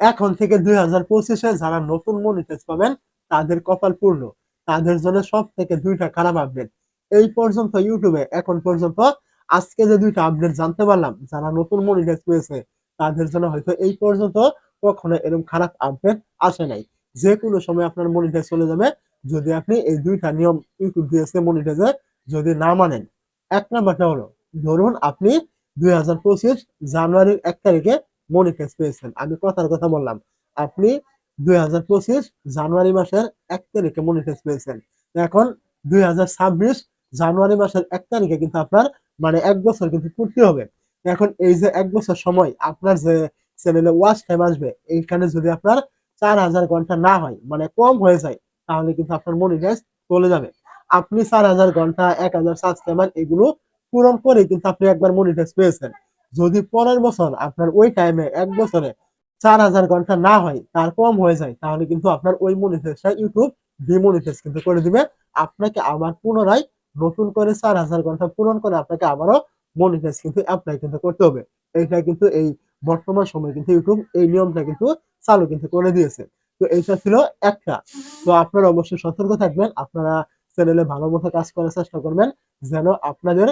এখন থেকে দুই হাজার পঁচিশে যারা নতুন মনিটাইজ পাবেন, তাদের কপাল পূর্ণ। তাদের জন্য সব থেকে দুইটা খারাপ আপডেট এই পর্যন্ত ইউটিউবে, এখন পর্যন্ত আজকে যে দুইটা আপডেট জানতে পারলাম, যারা নতুন মনিটাইজ পেয়েছে, তাদের জন্য হয়তো এই পর্যন্ত কখনো এরকম খারাপ আপডেট আসে নাই। যে কোনো সময় আপনার মনিটাইজ চলে যাবে, যদি আপনি এই দুইটা নিয়ম ইউটিউব দিয়েছে মনিটাইজে যদি না মানেন। এক নাম্বারটা হলো, ধরুন আপনি দুই হাজার পঁচিশ জানুয়ারির এক তারিখে মনিটাইজ পেয়েছেন। আমি কথার কথা বললাম। আপনি দুই হাজার পঁচিশ জানুয়ারি মাসের এক তারিখে মনিটাইজ পেয়েছেন। এখন দুই হাজার ছাব্বিশ জানুয়ারি মাসের এক তারিখে কিন্তু আপনার মানে এক বছর কিন্তু পূর্তি হবে। এখন এই যে এক বছর সময় আপনার যে চ্যানেলে ওয়াচ টাইম আসবে, এইখানে যদি আপনার চার হাজার ঘণ্টা না হয় মানে কম হয়ে যায়, তাহলে কিন্তু আপনার মনিটাইজ চলে যাবে। আপনি চার হাজার ঘণ্টা, এক হাজার সাবস্ক্রাইবার এগুলো পূরণ করে কিন্তু আপনি একবার মনিটাইজ পেয়েছেন। যদি পরের বছর আপনার ওই টাইমে এক বছরে চার হাজার ঘণ্টা না হয়, তার কম হয়ে যায়, তাহলে কিন্তু আপনার ওই মনিটাইজটা ইউটিউব ডিমনিটাইজ কিন্তু করে দিবে। আপনাকে আবার পুনরায় নতুন করে চার হাজার ঘণ্টা পূরণ করে আপনাকে আবারও মনিটাইজ কিন্তু অ্যাপ্লাই কিন্তু করতে হবে। এইটা কিন্তু এই বর্তমান সময়ে কিন্তু ইউটিউব এই নিয়মটা কিন্তু চালু কিন্তু করে দিয়েছে। তো এইটা ছিল একটা। তো আপনারা অবশ্যই সতর্ক থাকবেন, আপনারা চ্যানেলে ভালো মতো কাজ করার চেষ্টা করবেন, যেন আপনাদের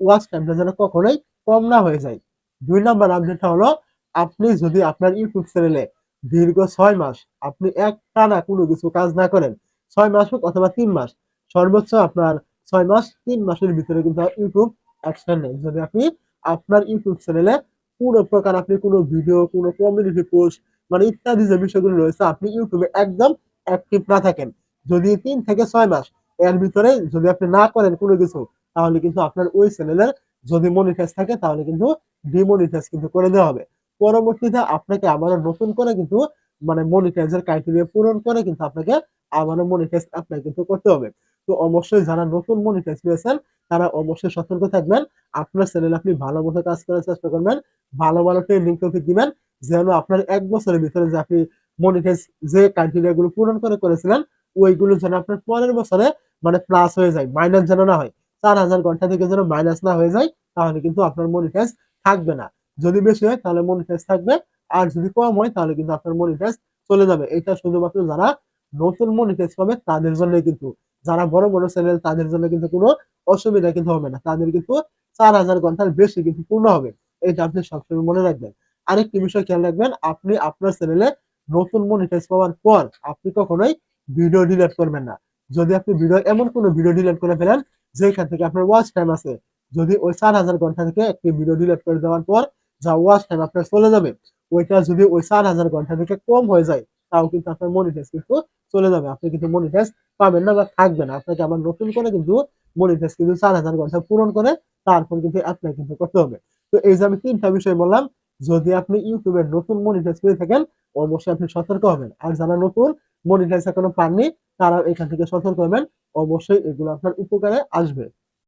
ওয়াচ টাইমটা যেন কখনোই কম না হয়ে যায়। দুই নাম্বার আপডেটটা হলো, আপনি যদি আপনার ইউটিউব চ্যানেলে দীর্ঘ ছয় মাস আপনি এক টানা কোনো কিছু কাজ না করেন, ছয় মাস হোক অথবা তিন মাস, সর্বোচ্চ আপনার ছয় মাস, তিন মাসের ভিতরে কিন্তু ইউটিউব অ্যাকশন নেই। যদি আপনি আপনার ইউটিউব চ্যানেলে কোনো প্রকার আপনি কোনো ভিডিও কোনো কমিউনিটি পোস্ট মানে ইত্যাদি যে বিষয়গুলো রয়েছে, আপনি ইউটিউবে একদম অ্যাক্টিভ না থাকেন, যদি তিন থেকে ছয় মাস এর ভিতরে যদি আপনি না করেন কোনো কিছু, তাহলে কিন্তু আপনার ওই চ্যানেলের যদি মনিটাইজ থাকে, তাহলে কিন্তু ডিমনিটাইজ কিন্তু করে দেওয়া হবে। পরবর্তীতে আপনাকে আবারও নতুন করে কিন্তু মানে মনিটাইজের ক্রাইটেরিয়া পূরণ করে কিন্তু আপনাকে আবারও মনিটাইজ অ্যাপ্লাই কিন্তু করতে হবে। তো অবশ্যই যারা নতুন মনিটাইজ পেয়েছেন, তারা অবশ্যই সতর্ক থাকবেন। আপনার চ্যানেল আপনি ভালো মতো কাজ করার চেষ্টা করবেন। ভালো ভালো ট্রেনিং টপিক দিবেন, যেন আপনার এক বছরের ভিতরে যে আপনি মনিটাইজ যে ক্রাইটেরিয়া গুলো পূরণ করে করেছিলেন, ওইগুলো যেন আপনার পরের বছরে মানে প্লাস হয়ে যায় মাইনাস যেন না হয়। চার হাজার ঘণ্টা থেকে যেন মাইনাস না হয়ে যায়, তাহলে কিন্তু আপনার মনিটাইজ থাকবে না। যদি বেশি হয় তাহলে মনিটাইজ থাকবে, আর যদি কম হয় তাহলে কিন্তু আপনার মনিটাইজ চলে যাবে। এটা শুধুমাত্র যারা নতুন মনিটাইজ পাবে তাদের জন্য কিন্তু, যারা বড় বড় চ্যানেল তাদের জন্য কিন্তু কোনো অসুবিধা কিন্তু হবে না। তাদের কিন্তু চার হাজার ঘণ্টার বেশি কিন্তু পূর্ণ হবে। এটা আপনি সবসময় মনে রাখবেন। আরেকটি বিষয় খেয়াল রাখবেন, আপনি আপনার চ্যানেলে নতুন মনিটাইজ পাওয়ার পর আপনি কখনোই ভিডিও ডিলিট করবেন না। যদি আপনি ভিডিও এমন কোনো ভিডিও ডিলিট করে ফেলেন, যেখান থেকে আপনার ওয়াচ টাইম আছে যদি ওই চার হাজার ঘণ্টা থেকে একটি ভিডিও ডিলিট করে দেওয়ার পর যা ওয়াচ টাইম আপনার চলে যাবে, ওইটা যদি ওই চার হাজার ঘণ্টা থেকে কম হয়ে যায়, তাও কিন্তু আপনার মনিটাইজ কিন্তু চলে যাবে। আপনি কিন্তু মনিটাইজ পাবেন না বা থাকবে না। আপনাকে আবার নতুন করে কিন্তু মনিটাইজ কিন্তু চার হাজার ঘণ্টা পূরণ করে তারপর কিন্তু অ্যাপ্লাই কিন্তু করতে হবে। তো এই যে আমি তিনটা বিষয় বললাম, যদি আপনি ইউটিউবের নতুন মনিটাইজ পেয়ে থাকেন, অবশ্যই আপনি সতর্ক হবেন। আর যারা নতুন মনিটাইজ এখনও পাননি তারা এখান থেকে সতর্ক হবেন। অবশ্যই এগুলো আপনার উপকারে আসবে।